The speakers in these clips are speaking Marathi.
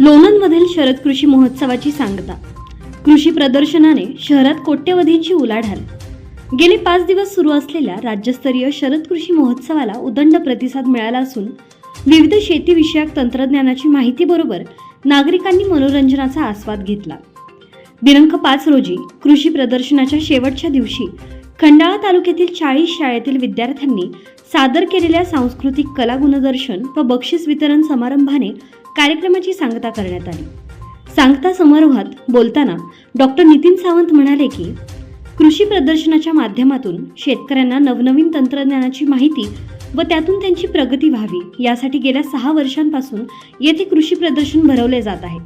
लोणंदमधील शरद कृषी महोत्सवाची सांगता. कृषी प्रदर्शनाने शहरात कोट्यवधींची उलाढाल. गेले पाच दिवस सुरू असलेल्या राज्यस्तरीय शरद कृषी महोत्सवाला उदंड प्रतिसाद मिळाला असून विविध शेतीविषयक तंत्रज्ञानाची माहितीबरोबर नागरिकांनी मनोरंजनाचा आस्वाद घेतला. दिनांक पाच रोजी कृषी प्रदर्शनाच्या शेवटच्या दिवशी खंडाळा तालुक्यातील चाळीस शाळेतील विद्यार्थ्यांनी सादर केलेल्या सांस्कृतिक कला गुणदर्शन व बक्षीस वितरण समारंभाने कार्यक्रमाची सांगता करण्यात आली. सांगता समारोहात बोलताना डॉक्टर नितीन सावंत म्हणाले की कृषी प्रदर्शनाच्या माध्यमातून शेतकऱ्यांना नवनवीन तंत्रज्ञानाची माहिती व त्यातून त्यांची प्रगती व्हावी यासाठी गेल्या सहा वर्षांपासून येथे कृषी प्रदर्शन भरवले जात आहे.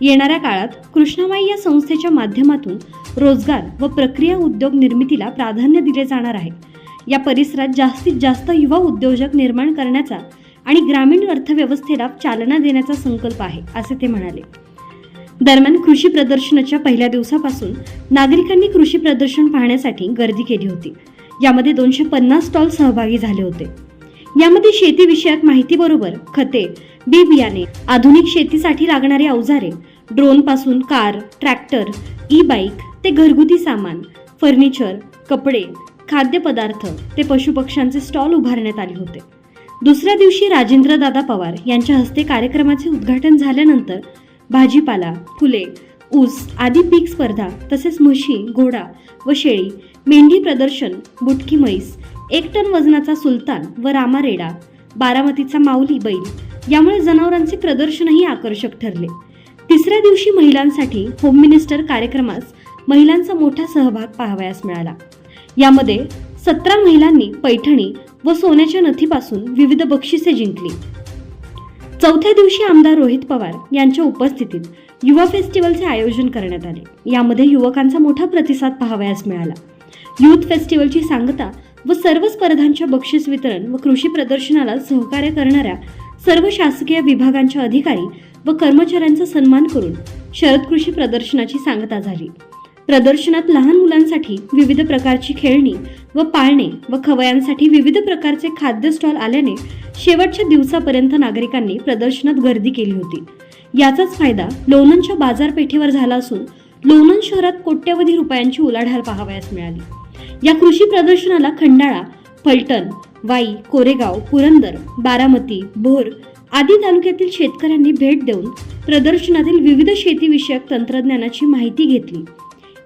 येणाऱ्या काळात कृष्णाबाई या संस्थेच्या माध्यमातून रोजगार व प्रक्रिया उद्योग निर्मितीला प्राधान्य दिले जाणार आहे. या परिसरात जास्तीत जास्त युवा उद्योजक निर्माण करण्याचा आणि ग्रामीण अर्थव्यवस्थेला चालना देण्याचा संकल्प आहे असे ते म्हणाले. दरम्यान कृषी प्रदर्शनाच्या पहिल्या दिवसापासून नागरिकांनी कृषी प्रदर्शन पाहण्यासाठी गर्दी केली होती. यामध्ये दोनशे पन्नास स्टॉल सहभागी झाले होते. यामध्ये शेतीविषयक माहितीबरोबर खते बी बियाणे आधुनिक शेतीसाठी लागणारे अवजारे ड्रोनपासून कार ट्रॅक्टर ई बाईक ते घरगुती सामान फर्निचर कपडे खाद्यपदार्थ ते पशुपक्ष्यांचे स्टॉल उभारण्यात आले होते. दुसऱ्या दिवशी राजेंद्रदादा पवार यांच्या हस्ते कार्यक्रमाचे उद्घाटन झाल्यानंतर भाजीपाला फुले ऊस आदी पीक स्पर्धा तसेच म्हशी घोडा व शेळी मेंढी प्रदर्शन बुटकी म्हैस एक टन वजनाचा सुलतान व रामारेडा बारामतीचा माऊली बैल यामुळे जनावरांचे प्रदर्शनही आकर्षक ठरले. तिसऱ्या दिवशी महिलांसाठी होम मिनिस्टर कार्यक्रमास महिलांचा मोठा सहभाग पाहावयास मिळाला. यामध्ये सतरा महिलांनी पैठणी व सोन्याच्या नथीपासून विविध बक्षिसे जिंकली. चौथ्या दिवशी आमदार रोहित पवार यांच्या उपस्थितीत युवा फेस्टिवलचे आयोजन करण्यात आले. यामध्ये युवकांचा मोठा प्रतिसाद पाहावयास मिळाला. युथ फेस्टिवलची सांगता व सर्व स्पर्धांच्या बक्षीस वितरण व कृषी प्रदर्शनाला सहकार्य करणाऱ्या सर्व शासकीय विभागांच्या अधिकारी व कर्मचाऱ्यांचा सन्मान करून शरद कृषी प्रदर्शनाची सांगता झाली. प्रदर्शनात लहान मुलांसाठी विविध प्रकारची खेळणी व पाळणे व खवयांसाठी विविध प्रकारचे खाद्य स्टॉल आल्याने शेवटच्या दिवसापर्यंत नागरिकांनी प्रदर्शनात गर्दी केली होती. याचाच फायदा लोणंदच्या बाजारपेठेवर झाला असून लोणंद शहरात कोट्यवधी रुपयांची उलाढाल पाहावयास मिळाली. या कृषी प्रदर्शनाला खंडाळा फलटण वाई कोरेगाव पुरंदर बारामती भोर आदी तालुक्यातील शेतकऱ्यांनी भेट देऊन प्रदर्शनातील विविध शेतीविषयक तंत्रज्ञानाची माहिती घेतली.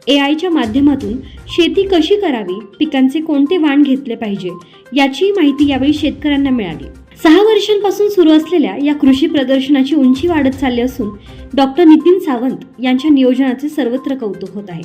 ए आयच्या माध्यमातून शेती कशी करावी? पिकांचे कोणते वाण घेतले पाहिजे? याची माहिती यावेळी शेतकऱ्यांना मिळाली. सहा वर्षांपासून सुरू असलेल्या या कृषी प्रदर्शनाची उंची वाढत चालली असून डॉक्टर नितीन सावंत यांच्या नियोजनाचे सर्वत्र कौतुक होत आहे.